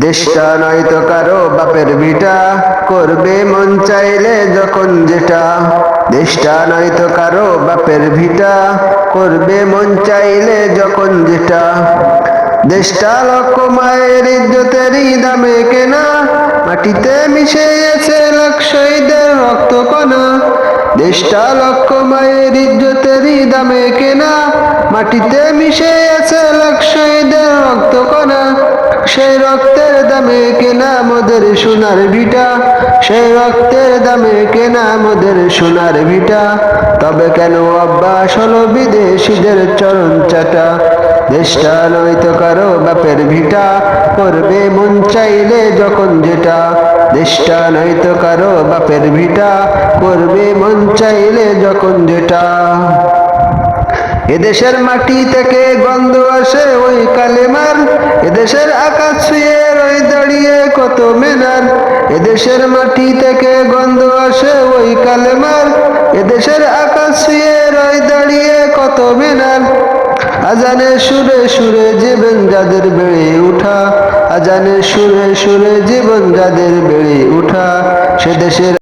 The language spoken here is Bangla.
দেশটা নয়তো কারও বাপের ভিটা করবে মন চাইলে যখন যেটা। দেশটা নয়তো কারও বাপের ভিটা। করবে মন চাইলে যখন যেটা। দেশটা লক্ষ মায়ের ইজ্জতেরই দামে কেনা। মাটিতে মিশে গেছে লাখ রক্ত কণা দেশটা লক্ষ মায়ের ইজ্জতেরই দামে কেনা। মাটিতে মিশে আছে সেই রক্তের দামে কেনা মোদের সোনার ভিটা। সেই রক্তের দামে কেনা মোদের সোনার ভিটা। তবে কেন অভ্যাস হলো বিদেশিদের চরণ চাটা? দেশটা নয়তো কারও বাপের ভিটা। করবে মন চাইলে যখন যেটা। দেশটা নয়তো কারও বাপের ভিটা। করবে মন চাইলে যখন যেটা। এদেশের মাটি থেকে গন্ধ আসে এদেশের মাটি থেকে গন্ধ আসে ওই কালেমার। এদেশের আকাশ রয় দাঁড়িয়ে কত মেনার। আজানে সুরে সুরে জীবন যাদের বেড়ে উঠা। আজানে সুরে সুরে জীবন যাদের বেড়ে উঠা। সে দেশের